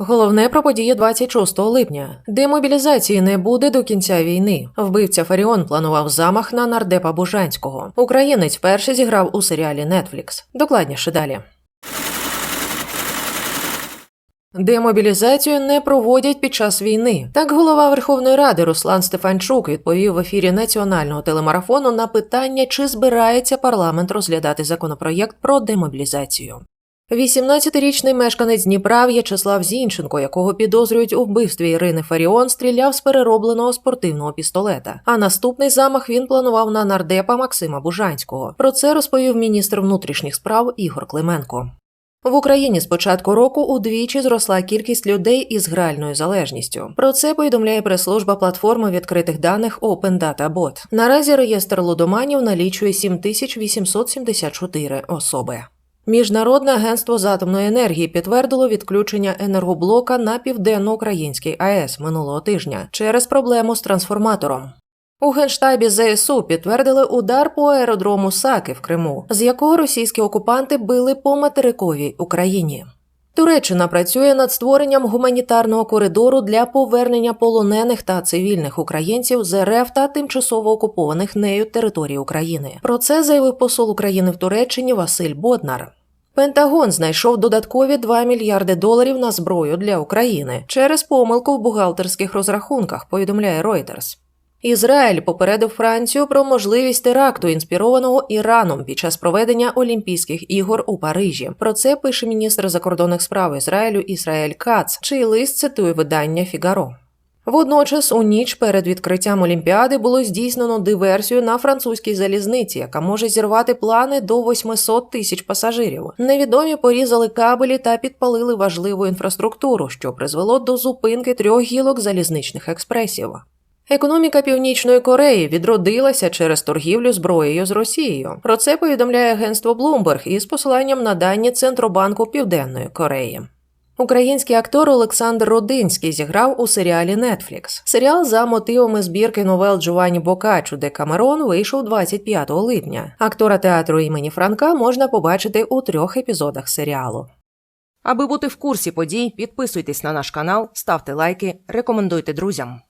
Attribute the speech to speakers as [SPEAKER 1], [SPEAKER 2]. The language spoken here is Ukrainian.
[SPEAKER 1] Головне про події 26 липня. Демобілізації не буде до кінця війни. Вбивця Фаріон планував замах на нардепа Бужанського. Українець вперше зіграв у серіалі Netflix. Докладніше далі. Демобілізацію не проводять під час війни. Так голова Верховної Ради Руслан Стефанчук відповів в ефірі національного телемарафону на питання, чи збирається парламент розглядати законопроєкт про демобілізацію. 18-річний мешканець Дніпра В'ячеслав Зінченко, якого підозрюють у вбивстві Ірини Фаріон, стріляв з переробленого спортивного пістолета. А наступний замах він планував на нардепа Максима Бужанського. Про це розповів міністр внутрішніх справ Ігор Клименко. В Україні з початку року удвічі зросла кількість людей із гральною залежністю. Про це повідомляє прес-служба платформи відкритих даних Open Data Bot. Наразі реєстр лудоманів налічує 7874 особи. Міжнародне агентство з атомної енергії підтвердило відключення енергоблока на південноукраїнській АЕС минулого тижня через проблему з трансформатором. У генштабі ЗСУ підтвердили удар по аеродрому Саки в Криму, з якого російські окупанти били по материковій Україні. Туреччина працює над створенням гуманітарного коридору для повернення полонених та цивільних українців з РФ та тимчасово окупованих нею територій України. Про це заявив посол України в Туреччині Василь Боднар. Пентагон знайшов додаткові 2 мільярди доларів на зброю для України через помилку в бухгалтерських розрахунках, повідомляє Reuters. Ізраїль попередив Францію про можливість теракту, інспірованого Іраном під час проведення Олімпійських ігор у Парижі. Про це пише міністр закордонних справ Ізраїлю Ісраїль Кац, чий лист цитує видання Фігаро. Водночас, у ніч перед відкриттям Олімпіади було здійснено диверсію на французькій залізниці, яка може зірвати плани до 800 тисяч пасажирів. Невідомі порізали кабелі та підпалили важливу інфраструктуру, що призвело до зупинки трьох гілок залізничних експресів. Економіка Північної Кореї відродилася через торгівлю зброєю з Росією. Про це повідомляє агентство Bloomberg із посиланням на дані Центробанку Південної Кореї. Український актор Олександр Родинський зіграв у серіалі Netflix. Серіал за мотивами збірки новел Джованні Бокачу де Камерон вийшов 25 липня. Актора театру імені Франка можна побачити у трьох епізодах серіалу.
[SPEAKER 2] Аби бути в курсі подій, підписуйтесь на наш канал, ставте лайки, рекомендуйте друзям.